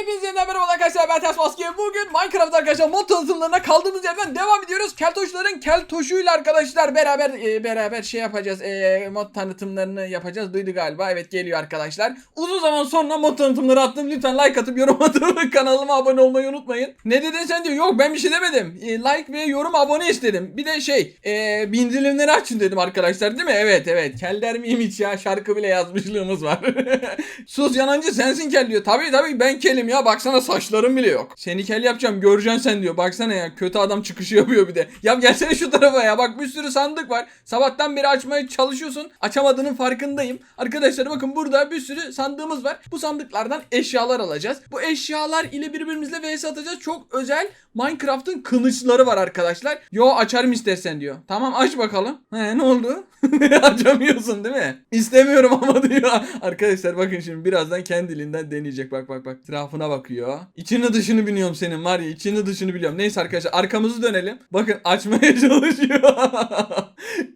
Hepinize yeniden merhaba arkadaşlar ben Ters. Bugün Minecraft arkadaşlar mod tanıtımlarına kaldığımız yerden devam ediyoruz. Keltoşların keltoşuyla arkadaşlar beraber e, beraber şey yapacağız. E, mod tanıtımlarını yapacağız. Duydu galiba. Evet geliyor arkadaşlar. Uzun zaman sonra mod tanıtımları attım. Lütfen like atıp yorum atıp kanalıma abone olmayı unutmayın. Ne dedin sen diyor. Yok ben bir şey demedim. E, like ve yorum abone istedim. Bir de şey e, bildirimleri açın dedim arkadaşlar değil mi? Evet evet. Kel der miyim hiç ya? Şarkı bile yazmışlığımız var. Sus yanancı sensin kel diyor. Tabii tabii ben kelim ya. Baksana saçlarım bile yok. Seni kel yapacağım göreceksin sen diyor. Baksana ya kötü adam çıkışı yapıyor bir de. Ya gelsene şu tarafa ya. Bak bir sürü sandık var. Sabahtan beri açmaya çalışıyorsun. Açamadığının farkındayım. Arkadaşlar bakın burada bir sürü sandığımız var. Bu sandıklardan eşyalar alacağız. Bu eşyalar ile birbirimizle vs atacağız. Çok özel Minecraft'ın kılıçları var arkadaşlar. Yo açarım istersen diyor. Tamam aç bakalım. He ne oldu? Açamıyorsun değil mi? İstemiyorum ama diyor. Arkadaşlar bakın şimdi birazdan kendiliğinden deneyecek. Bak bak bak. Etrafına bakıyor. İçini dışını biliyorum senin var ya. içini dışını biliyorum. Neyse arkadaşlar arkamızı dönelim. Bakın açmaya çalışıyor.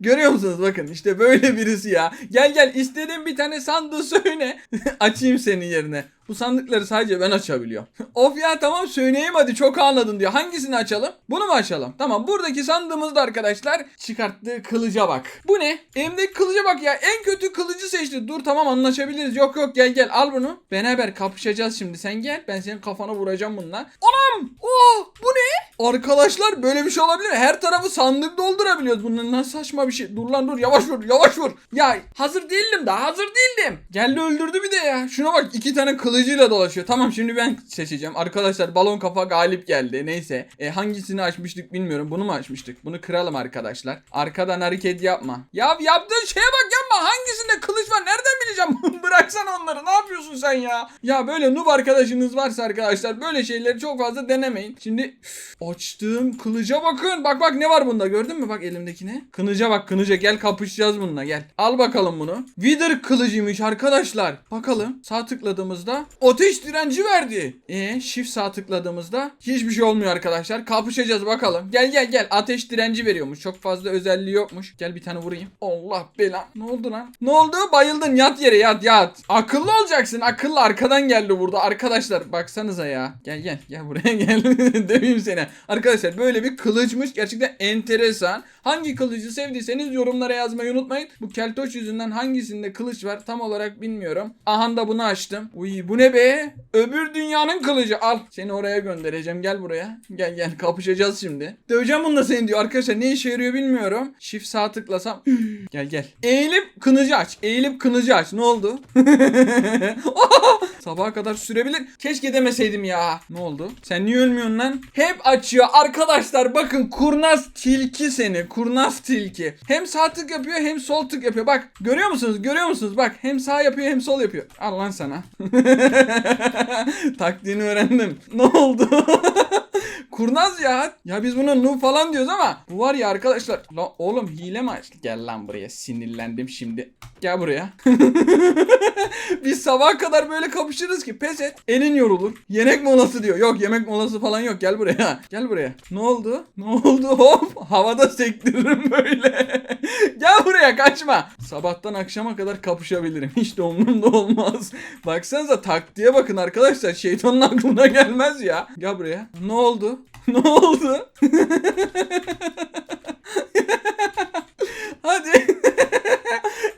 Görüyor musunuz? Bakın işte böyle birisi ya. Gel gel istediğin bir tane sandığı söyle. Açayım senin yerine. Bu sandıkları sadece ben açabiliyorum. of ya tamam söyleyeyim hadi çok anladın diyor. Hangisini açalım? Bunu mu açalım? Tamam buradaki sandığımızda arkadaşlar çıkarttığı kılıca bak. Bu ne? Elimdeki kılıca bak ya. En kötü kılıcı seçti. Dur tamam anlaşabiliriz. Yok yok gel gel al bunu. Beraber kapışacağız şimdi. Sen gel. Ben senin kafana vuracağım bununla. Anam! Oh bu ne? Arkadaşlar böyle bir şey olabilir mi? Her tarafı sandık doldurabiliyoruz. Bunun nasıl saçma bir şey. Dur lan dur yavaş vur yavaş vur. Ya hazır değildim daha hazır değildim. Geldi öldürdü bir de ya. Şuna bak iki tane kılıcıyla dolaşıyor. Tamam şimdi ben seçeceğim. Arkadaşlar balon kafa galip geldi. Neyse. E, hangisini açmıştık bilmiyorum. Bunu mu açmıştık? Bunu kıralım arkadaşlar. Arkadan hareket yapma. Ya yaptığın şeye bak yapma. Hangisinde kılıç var? Nereden bileceğim? Bıraksan onları. Ne yapıyorsun sen ya? Ya böyle noob arkadaşınız varsa arkadaşlar böyle şeyleri çok fazla denemeyin. Şimdi açtığım kılıca bakın. Bak bak ne var bunda gördün mü? Bak elimdekine. Kınıca bak kınıca gel kapışacağız bununla gel. Al bakalım bunu. Wither kılıcıymış arkadaşlar. Bakalım sağ tıkladığımızda ateş direnci verdi. E shift sağ tıkladığımızda hiçbir şey olmuyor arkadaşlar. Kapışacağız bakalım. Gel gel gel ateş direnci veriyormuş. Çok fazla özelliği yokmuş. Gel bir tane vurayım. Allah bela. Ne oldu lan? Ne oldu? Bayıldın. Yat yere yat yat. Akıllı olacaksın. Akıllı arkadan geldi burada. Arkadaşlar baksanıza ya. Gel gel gel buraya gel. Döveyim seni. Arkadaşlar böyle bir kılıçmış. Gerçekten enteresan. Hangi kılıcı sevdiyseniz yorumlara yazmayı unutmayın. Bu keltoş yüzünden hangisinde kılıç var tam olarak bilmiyorum. Aha da bunu açtım. Uy bu ne be? Öbür dünyanın kılıcı. Al seni oraya göndereceğim. Gel buraya. Gel gel kapışacağız şimdi. Döveceğim bunu da seni diyor. Arkadaşlar ne işe yarıyor bilmiyorum. Shift sağ tıklasam. gel gel. Eğilip kınıcı aç. Eğilip kınıcı aç. Ne oldu? Sabaha kadar sürebilir. Keşke demeseydim ya. Ne oldu? Sen niye ölmüyorsun lan? Hep açıyor. Arkadaşlar bakın kurnaz tilki seni. Kurnaz tilki. Hem sağ tık yapıyor hem sol tık yapıyor. Bak görüyor musunuz? Görüyor musunuz? Bak hem sağ yapıyor hem sol yapıyor. Al lan sana. Taktiğini öğrendim. Ne oldu? Kurnaz ya. Ya biz buna noob falan diyoruz ama bu var ya arkadaşlar. Lan oğlum hile mi açtı? Gel lan buraya sinirlendim şimdi. Gel buraya. biz sabaha kadar böyle kapışırız ki pes et. Elin yorulur. Yemek molası diyor. Yok yemek molası falan yok. Gel buraya. Gel buraya. Ne oldu? Ne oldu? Hop. Havada sektiririm böyle. Gel buraya kaçma. Sabahtan akşama kadar kapışabilirim. Hiç de umurumda olmaz. Baksanıza taktiğe bakın arkadaşlar. Şeytanın aklına gelmez ya. Gel buraya. Ne oldu? Ne oldu? Hadi.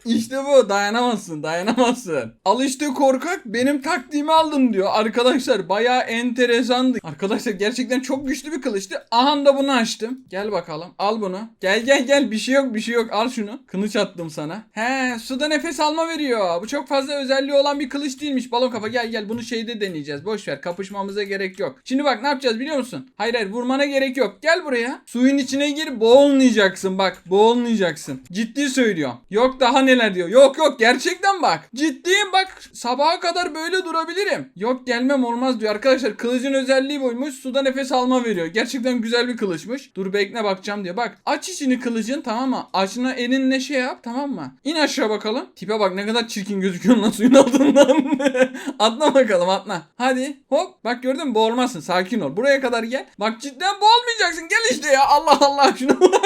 İşte bu dayanamazsın dayanamazsın. Al işte korkak benim taktiğimi aldın diyor. Arkadaşlar bayağı enteresandı. Arkadaşlar gerçekten çok güçlü bir kılıçtı. Aha da bunu açtım. Gel bakalım al bunu. Gel gel gel bir şey yok bir şey yok al şunu. Kılıç attım sana. He suda nefes alma veriyor. Bu çok fazla özelliği olan bir kılıç değilmiş. Balon kafa gel gel bunu şeyde deneyeceğiz. Boş ver kapışmamıza gerek yok. Şimdi bak ne yapacağız biliyor musun? Hayır hayır vurmana gerek yok. Gel buraya. Suyun içine gir boğulmayacaksın bak. Boğulmayacaksın. Ciddi söylüyorum. Yok daha neler diyor. Yok yok gerçekten bak. Ciddiyim bak. Sabaha kadar böyle durabilirim. Yok gelmem olmaz diyor. Arkadaşlar kılıcın özelliği buymuş. Suda nefes alma veriyor. Gerçekten güzel bir kılıçmış. Dur bekle bakacağım diyor. Bak aç içini kılıcın tamam mı? Açına elinle şey yap tamam mı? İn aşağı bakalım. Tipe bak ne kadar çirkin gözüküyorsun lan suyun altından. atla bakalım atla. Hadi hop. Bak gördün mü boğulmazsın. Sakin ol. Buraya kadar gel. Bak cidden boğulmayacaksın. Gel işte ya. Allah Allah şuna bak.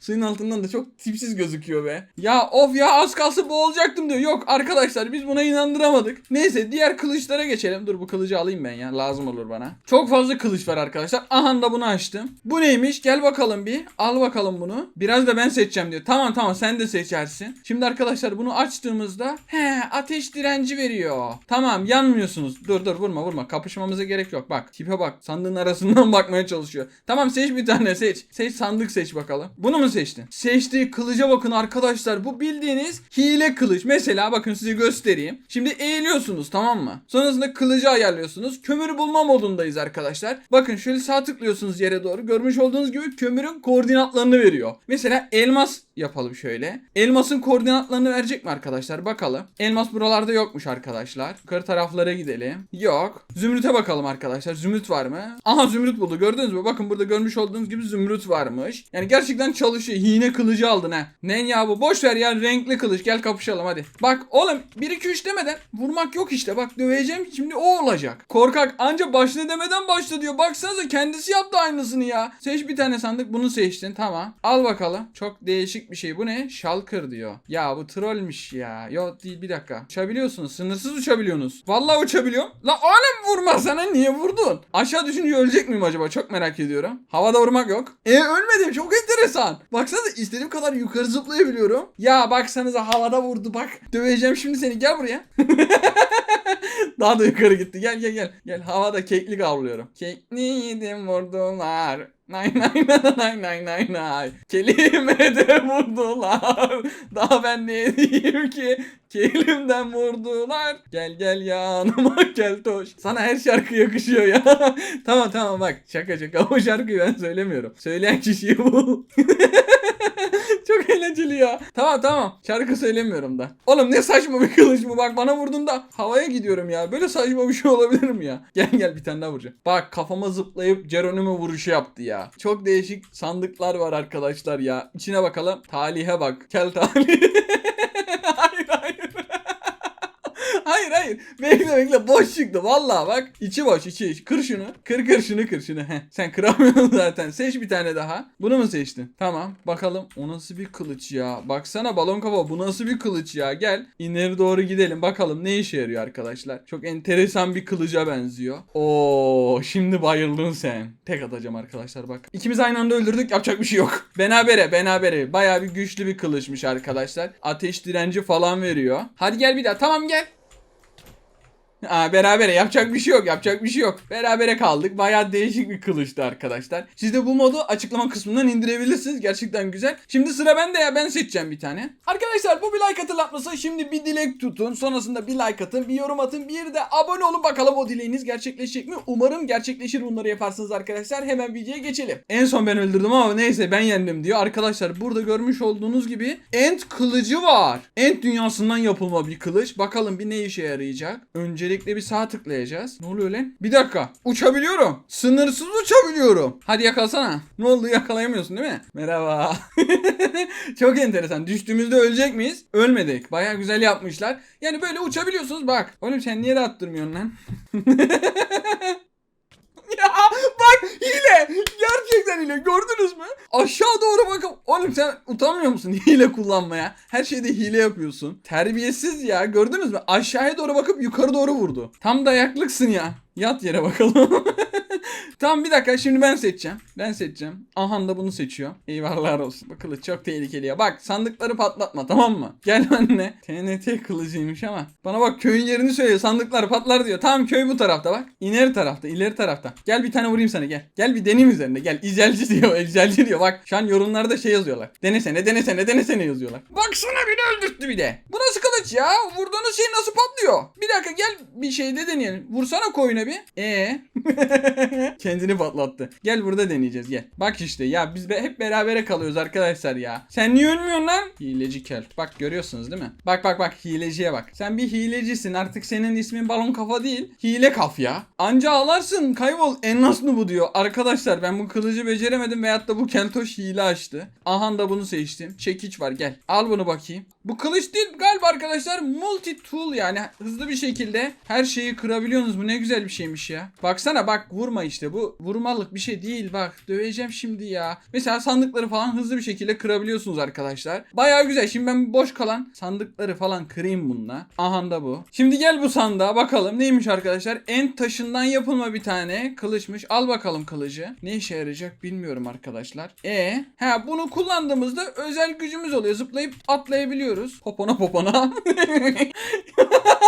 Suyun altından da çok tipsiz gözüküyor be. Ya of ya az kalsın boğulacaktım diyor. Yok arkadaşlar biz buna inandıramadık. Neyse diğer kılıçlara geçelim. Dur bu kılıcı alayım ben ya. Lazım olur bana. Çok fazla kılıç var arkadaşlar. Aha da bunu açtım. Bu neymiş? Gel bakalım bir. Al bakalım bunu. Biraz da ben seçeceğim diyor. Tamam tamam sen de seçersin. Şimdi arkadaşlar bunu açtığımızda he ateş direnci veriyor. Tamam yanmıyorsunuz. Dur dur vurma vurma. Kapışmamıza gerek yok. Bak tipe bak. Sandığın arasından bakmaya çalışıyor. Tamam seç bir tane seç. Seç sandık seç bakalım. Bunu mu seçtin? Seçtiği kılıca bakın arkadaşlar. Bu bildiğiniz hile kılıç. Mesela bakın size göstereyim. Şimdi eğiliyorsunuz tamam mı? Sonrasında kılıcı ayarlıyorsunuz. Kömür bulma modundayız arkadaşlar. Bakın şöyle sağ tıklıyorsunuz yere doğru. Görmüş olduğunuz gibi kömürün koordinatlarını veriyor. Mesela elmas yapalım şöyle. Elmasın koordinatlarını verecek mi arkadaşlar? Bakalım. Elmas buralarda yokmuş arkadaşlar. Yukarı taraflara gidelim. Yok. Zümrüt'e bakalım arkadaşlar. Zümrüt var mı? Aha zümrüt buldu. Gördünüz mü? Bakın burada görmüş olduğunuz gibi zümrüt varmış. Yani gerçekten çalışıyor. Hine kılıcı aldın ha. Ne ya bu? Boş ver ya. Renkli kılıç. Gel kapışalım hadi. Bak oğlum 1 2 3 demeden vurmak yok işte. Bak döveceğim şimdi o olacak. Korkak anca başla demeden başla diyor. Baksanıza kendisi yaptı aynısını ya. Seç bir tane sandık. Bunu seçtin. Tamam. Al bakalım. Çok değişik bir şey. Bu ne? Shulker diyor. Ya bu trollmüş ya. Yok değil bir dakika. Uçabiliyorsunuz. Sınırsız uçabiliyorsunuz. Vallahi uçabiliyorum. La oğlum vurma sana niye vurdun? Aşağı düşünce ölecek miyim acaba? Çok merak ediyorum. Havada vurmak yok. E ölmedim. Çok enteresan. Baksanıza istediğim kadar yukarı zıplayabiliyorum. Ya baksanıza havada vurdu bak. Döveceğim şimdi seni. Gel buraya. Daha da yukarı gitti. Gel gel gel. Gel havada keklik avlıyorum. Kekliydim vurdular. Nay nay nay nay nay nay. Kelime de vurdular. Daha ben ne diyeyim ki? Kelimden vurdular. Gel gel yanıma gel toş. Sana her şarkı yakışıyor ya. tamam tamam bak şaka şaka. O şarkıyı ben söylemiyorum. Söyleyen kişiyi bul. Ya. Tamam tamam. Şarkı söylemiyorum da. Oğlum ne saçma bir kılıç bu. Bak bana vurduğunda havaya gidiyorum ya. Böyle saçma bir şey olabilir mi ya? Gel gel bir tane daha vuracağım. Bak kafama zıplayıp Geronimo vuruşu yaptı ya. Çok değişik sandıklar var arkadaşlar ya. İçine bakalım. Talihe bak. Kel talih. hayır hayır. Bekle bekle boş çıktı. Vallahi bak. içi boş içi. içi. Kır şunu. Kır kır şunu kır şunu. Sen kıramıyorsun zaten. Seç bir tane daha. Bunu mu seçtin? Tamam. Bakalım o nasıl bir kılıç ya. Baksana balon kafa bu nasıl bir kılıç ya. Gel. İleri doğru gidelim. Bakalım ne işe yarıyor arkadaşlar. Çok enteresan bir kılıca benziyor. Oo şimdi bayıldın sen. Tek atacağım arkadaşlar bak. İkimiz aynı anda öldürdük. Yapacak bir şey yok. Benabere benabere. Baya bir güçlü bir kılıçmış arkadaşlar. Ateş direnci falan veriyor. Hadi gel bir daha. Tamam gel. Aa, berabere yapacak bir şey yok yapacak bir şey yok. Berabere kaldık. Bayağı değişik bir kılıçtı arkadaşlar. Siz de bu modu açıklama kısmından indirebilirsiniz. Gerçekten güzel. Şimdi sıra bende ya ben seçeceğim bir tane. Arkadaşlar bu bir like hatırlatması. Şimdi bir dilek tutun. Sonrasında bir like atın. Bir yorum atın. Bir de abone olun bakalım o dileğiniz gerçekleşecek mi? Umarım gerçekleşir bunları yaparsınız arkadaşlar. Hemen videoya geçelim. En son ben öldürdüm ama neyse ben yendim diyor. Arkadaşlar burada görmüş olduğunuz gibi Ent kılıcı var. Ent dünyasından yapılma bir kılıç. Bakalım bir ne işe yarayacak. Öncelikle bir sağ tıklayacağız. Ne oluyor lan? Bir dakika. Uçabiliyorum. Sınırsız uçabiliyorum. Hadi yakalasana. Ne oldu yakalayamıyorsun değil mi? Merhaba. Çok enteresan. Düştüğümüzde ölecek miyiz? Ölmedik. Baya güzel yapmışlar. Yani böyle uçabiliyorsunuz bak. Oğlum sen niye de attırmıyorsun lan? Hile. Gerçekten hile. Gördünüz mü? Aşağı doğru bakın. Oğlum sen utanmıyor musun hile kullanmaya? Her şeyde hile yapıyorsun. Terbiyesiz ya. Gördünüz mü? Aşağıya doğru bakıp yukarı doğru vurdu. Tam dayaklıksın ya. Yat yere bakalım. tamam bir dakika şimdi ben seçeceğim. Ben seçeceğim. Ahan da bunu seçiyor. Eyvallah olsun. Bu kılıç çok tehlikeli ya. Bak sandıkları patlatma tamam mı? Gel anne. TNT kılıcıymış ama. Bana bak köyün yerini söylüyor. Sandıklar patlar diyor. Tamam köy bu tarafta bak. İleri tarafta ileri tarafta. Gel bir tane vurayım sana gel. Gel bir deneyim üzerinde gel. İzelci diyor. İzelci diyor. Bak şu an yorumlarda şey yazıyorlar. Denesene denesene denesene yazıyorlar. Baksana beni öldürttü bir de. Bu nasıl kılıç ya? Vurduğunuz şey nasıl patlıyor? Bir dakika gel bir şeyde deneyelim. Vursana koyuna bir. Ee. Kendini patlattı. Gel burada deneyeceğiz gel. Bak işte ya biz be- hep berabere kalıyoruz arkadaşlar ya. Sen niye ölmüyorsun lan? Hileci kel. Bak görüyorsunuz değil mi? Bak bak bak hileciye bak. Sen bir hilecisin artık senin ismin balon kafa değil. Hile kaf ya. Anca ağlarsın kaybol en nasıl bu diyor. Arkadaşlar ben bu kılıcı beceremedim veyahut da bu keltoş hile açtı. Ahan da bunu seçtim. Çekiç var gel. Al bunu bakayım. Bu kılıç değil galiba arkadaşlar multi tool yani hızlı bir şekilde her şeyi kırabiliyorsunuz. Bu ne güzel bir şeymiş ya. Baksana bak vurma işte bu vurmalık bir şey değil bak döveceğim şimdi ya. Mesela sandıkları falan hızlı bir şekilde kırabiliyorsunuz arkadaşlar. Baya güzel. Şimdi ben boş kalan sandıkları falan kırayım bununla. Aha da bu. Şimdi gel bu sandığa bakalım neymiş arkadaşlar. En taşından yapılma bir tane kılıçmış. Al bakalım kılıcı. Ne işe yarayacak bilmiyorum arkadaşlar. E ha bunu kullandığımızda özel gücümüz oluyor. Zıplayıp atlayabiliyoruz. Popona popona.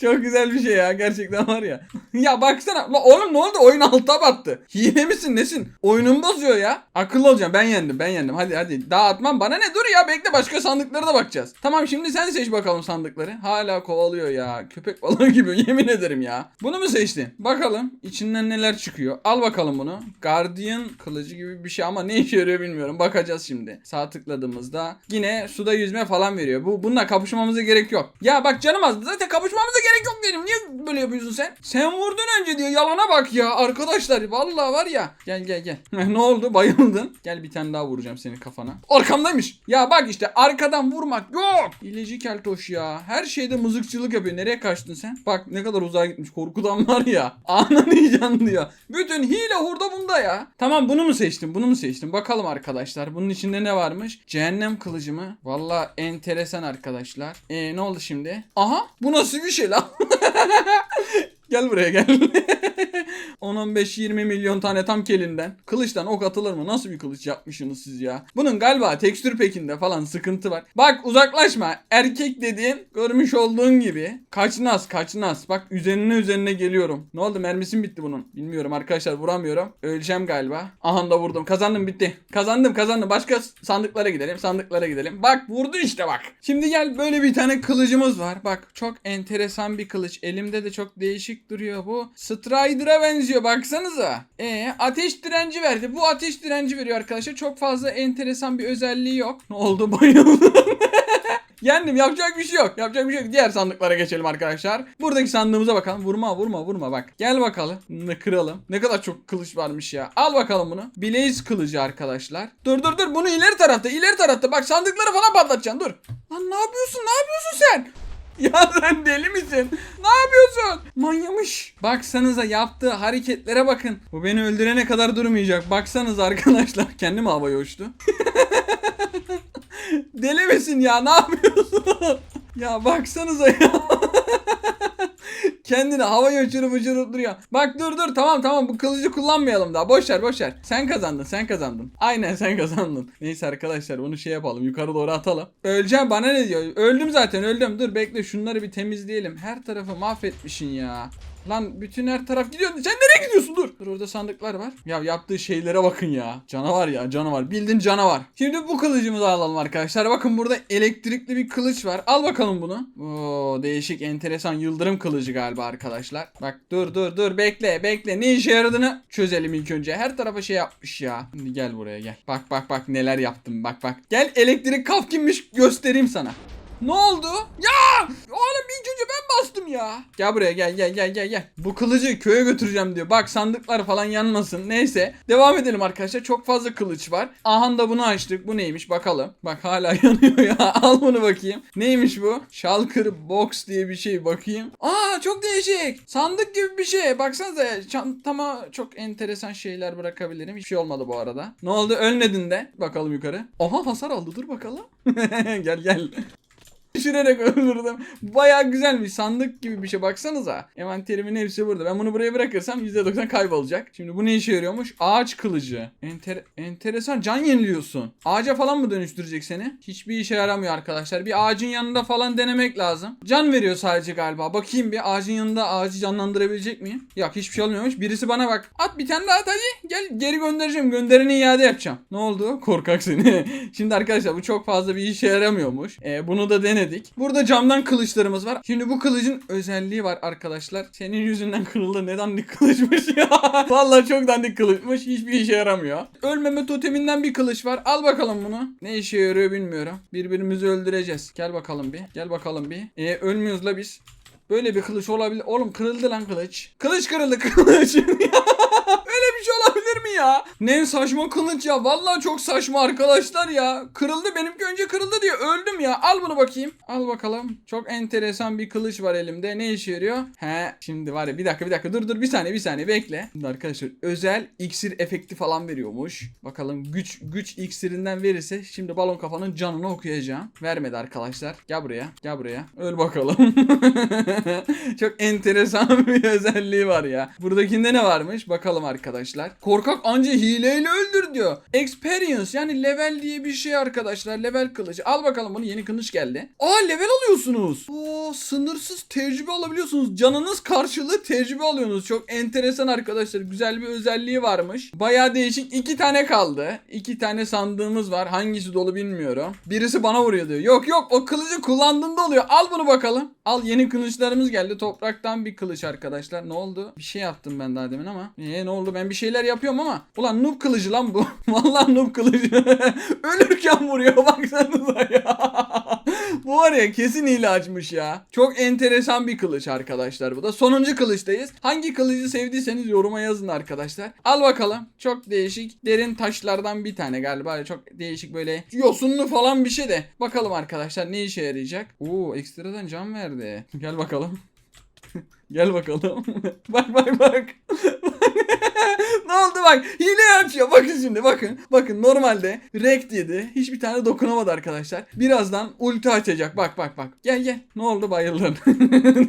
Çok güzel bir şey ya gerçekten var ya. ya baksana. La oğlum ne oldu? Oyun alta battı. Hile misin nesin? Oyunum bozuyor ya. Akıllı olacağım. Ben yendim ben yendim. Hadi hadi. Daha atmam. Bana ne? Dur ya bekle başka sandıklara da bakacağız. Tamam şimdi sen seç bakalım sandıkları. Hala kovalıyor ya. Köpek balığı gibi yemin ederim ya. Bunu mu seçtin? Bakalım içinden neler çıkıyor. Al bakalım bunu. Guardian kılıcı gibi bir şey ama ne işe yarıyor bilmiyorum. Bakacağız şimdi. Sağ tıkladığımızda yine suda yüzme falan veriyor. Bu bununla kapışmamıza gerek yok. Ya bak canım azdı. Zaten kapışmamıza gerek yok dedim. Niye böyle yapıyorsun sen? Sen vurdun önce diyor. Yalana bak ya arkadaşlar. Vallahi var ya. Gel gel gel. ne oldu? Bayıldın. Gel bir tane daha vuracağım senin kafana. Arkamdaymış. Ya bak işte arkadan vurmak yok. Hileci keltoş ya. Her şeyde mızıkçılık yapıyor. Nereye kaçtın sen? Bak ne kadar uzağa gitmiş. Korkudan var ya. Yiyeceksin diyor. Bütün hile hurda bunda ya. Tamam bunu mu seçtim? Bunu mu seçtim? Bakalım arkadaşlar. Bunun içinde ne varmış? Cehennem kılıcı mı? Valla enteresan arkadaşlar. E ne oldu şimdi? Aha bu nasıl bir şey lan? Gel buraya gel. 10-15-20 milyon tane tam kelinden. Kılıçtan ok atılır mı? Nasıl bir kılıç yapmışsınız siz ya? Bunun galiba tekstür pekinde falan sıkıntı var. Bak uzaklaşma. Erkek dediğin görmüş olduğun gibi. Kaçnaz kaçnaz. Bak üzerine üzerine geliyorum. Ne oldu mermisim bitti bunun. Bilmiyorum arkadaşlar vuramıyorum. Öleceğim galiba. Aha da vurdum. Kazandım bitti. Kazandım kazandım. Başka sandıklara gidelim. Sandıklara gidelim. Bak vurdu işte bak. Şimdi gel böyle bir tane kılıcımız var. Bak çok enteresan bir kılıç. Elimde de çok değişik duruyor bu. Strider'a benziyor baksanıza. E ateş direnci verdi. Bu ateş direnci veriyor arkadaşlar. Çok fazla enteresan bir özelliği yok. Ne oldu bayıldım. Yendim yapacak bir şey yok. Yapacak bir şey yok. Diğer sandıklara geçelim arkadaşlar. Buradaki sandığımıza bakalım. Vurma vurma vurma bak. Gel bakalım. Bunu kıralım. Ne kadar çok kılıç varmış ya. Al bakalım bunu. Blaze kılıcı arkadaşlar. Dur dur dur. Bunu ileri tarafta ileri tarafta. Bak sandıkları falan patlatacaksın. Dur. Lan ne yapıyorsun? Ne yapıyorsun sen? Ya sen deli misin? Ne yapıyorsun? Manyamış. Baksanıza yaptığı hareketlere bakın. Bu beni öldürene kadar durmayacak. Baksanıza arkadaşlar. Kendim havaya uçtu. Deli misin ya? Ne yapıyorsun? ya baksanıza ya. Kendini havaya uçurup uçurup duruyor. Bak dur dur tamam tamam bu kılıcı kullanmayalım daha. Boş ver boş ver. Sen kazandın sen kazandın. Aynen sen kazandın. Neyse arkadaşlar bunu şey yapalım yukarı doğru atalım. Öleceğim bana ne diyor? Öldüm zaten öldüm. Dur bekle şunları bir temizleyelim. Her tarafı mahvetmişsin ya. Lan bütün her taraf gidiyor. Sen nereye gidiyorsun? Dur. Dur orada sandıklar var. Ya yaptığı şeylere bakın ya. Canavar ya canavar. Bildin canavar. Şimdi bu kılıcımızı alalım arkadaşlar. Bakın burada elektrikli bir kılıç var. Al bakalım bunu. Oo değişik enteresan yıldırım kılıcı galiba arkadaşlar. Bak dur dur dur bekle bekle. Ne işe yaradığını çözelim ilk önce. Her tarafa şey yapmış ya. Şimdi gel buraya gel. Bak bak bak neler yaptım. Bak bak. Gel elektrik kaf kimmiş göstereyim sana. Ne oldu? Ya! Oğlum önce ben bastım ya. Gel buraya gel gel gel gel gel. Bu kılıcı köye götüreceğim diyor. Bak sandıklar falan yanmasın. Neyse. Devam edelim arkadaşlar. Çok fazla kılıç var. Aha da bunu açtık. Bu neymiş bakalım. Bak hala yanıyor ya. Al bunu bakayım. Neymiş bu? Shulker Box diye bir şey bakayım. Aa çok değişik. Sandık gibi bir şey. Baksanıza çantama çok enteresan şeyler bırakabilirim. Hiçbir şey olmadı bu arada. Ne oldu? Ölmedin de. Bakalım yukarı. Aha hasar aldı. Dur bakalım. gel gel. Düşürerek öldürdüm. Baya güzelmiş. Sandık gibi bir şey baksanıza. Envanterimin hepsi burada. Ben bunu buraya bırakırsam %90 kaybolacak. Şimdi bu ne işe yarıyormuş? Ağaç kılıcı. Enter enteresan. Can yeniliyorsun. Ağaca falan mı dönüştürecek seni? Hiçbir işe yaramıyor arkadaşlar. Bir ağacın yanında falan denemek lazım. Can veriyor sadece galiba. Bakayım bir ağacın yanında ağacı canlandırabilecek miyim? Yok hiçbir şey olmuyormuş. Birisi bana bak. At bir tane daha at hadi. Gel geri göndereceğim. Göndereni iade yapacağım. Ne oldu? Korkak seni. Şimdi arkadaşlar bu çok fazla bir işe yaramıyormuş. Ee, bunu da denedik. Burada camdan kılıçlarımız var. Şimdi bu kılıcın özelliği var arkadaşlar. Senin yüzünden kırıldı. Ne dandik kılıçmış ya. Vallahi çok dandik kılıçmış. Hiçbir işe yaramıyor. Ölmeme toteminden bir kılıç var. Al bakalım bunu. Ne işe yarıyor bilmiyorum. Birbirimizi öldüreceğiz. Gel bakalım bir. Gel bakalım bir. Ee, ölmüyoruz la biz. Böyle bir kılıç olabilir. Oğlum kırıldı lan kılıç. Kılıç kırıldı kılıç. Bir şey olabilir mi ya? Ne saçma kılıç ya. Vallahi çok saçma arkadaşlar ya. Kırıldı benimki önce kırıldı diye öldüm ya. Al bunu bakayım. Al bakalım. Çok enteresan bir kılıç var elimde. Ne işe yarıyor? He şimdi var ya bir dakika bir dakika dur dur bir saniye bir saniye bekle. Şimdi arkadaşlar özel iksir efekti falan veriyormuş. Bakalım güç güç iksirinden verirse şimdi balon kafanın canını okuyacağım. Vermedi arkadaşlar. Gel buraya. Gel buraya. Öl bakalım. Çok enteresan bir özelliği var ya. Buradakinde ne varmış? Bakalım arkadaşlar. Korkak anca hileyle öldür diyor. Experience yani level diye bir şey arkadaşlar. Level kılıcı. Al bakalım bunu yeni kılıç geldi. Aa level alıyorsunuz. Oo sınırsız tecrübe alabiliyorsunuz. Canınız karşılığı tecrübe alıyorsunuz. Çok enteresan arkadaşlar. Güzel bir özelliği varmış. Bayağı değişik. iki tane kaldı. İki tane sandığımız var. Hangisi dolu bilmiyorum. Birisi bana vuruyor diyor. Yok yok o kılıcı kullandığında oluyor. Al bunu bakalım. Al yeni kılıçlarımız geldi. Topraktan bir kılıç arkadaşlar. Ne oldu? Bir şey yaptım ben daha demin ama. Ee ne oldu? Ben bir şeyler yapıyorum ama. Ulan noob kılıcı lan bu. Vallahi noob kılıcı. Ölürken vuruyor baksanıza ya. bu var ya kesin hile açmış ya. Çok enteresan bir kılıç arkadaşlar bu da. Sonuncu kılıçtayız. Hangi kılıcı sevdiyseniz yoruma yazın arkadaşlar. Al bakalım. Çok değişik. Derin taşlardan bir tane galiba. Çok değişik böyle yosunlu falan bir şey de. Bakalım arkadaşlar ne işe yarayacak. Oo ekstradan can verdi. Gel bakalım. Gel bakalım. bak bak bak. Ne oldu bak. Hile açıyor. Bakın şimdi bakın. Bakın normalde rekt yedi. Hiçbir tane dokunamadı arkadaşlar. Birazdan ulti açacak. Bak bak bak. Gel gel. Ne oldu bayıldın.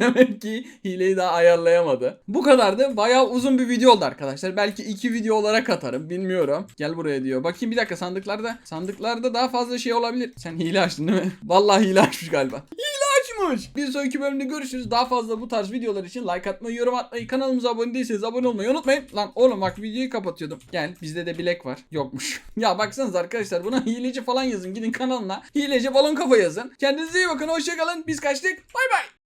Demek ki hileyi daha ayarlayamadı. Bu kadardı. Bayağı uzun bir video oldu arkadaşlar. Belki iki video olarak atarım. Bilmiyorum. Gel buraya diyor. Bakayım bir dakika sandıklarda. Sandıklarda daha fazla şey olabilir. Sen hile açtın değil mi? Vallahi hile açmış galiba. Açmış. Bir sonraki bölümde görüşürüz. Daha fazla bu tarz videolar için like atmayı, yorum atmayı, kanalımıza abone değilseniz abone olmayı unutmayın. Lan oğlum bak videoyu kapatıyordum. Gel bizde de bilek var. Yokmuş. ya baksanız arkadaşlar buna hileci falan yazın. Gidin kanalına hileci balon kafa yazın. Kendinize iyi bakın. Hoşçakalın. Biz kaçtık. Bay bay.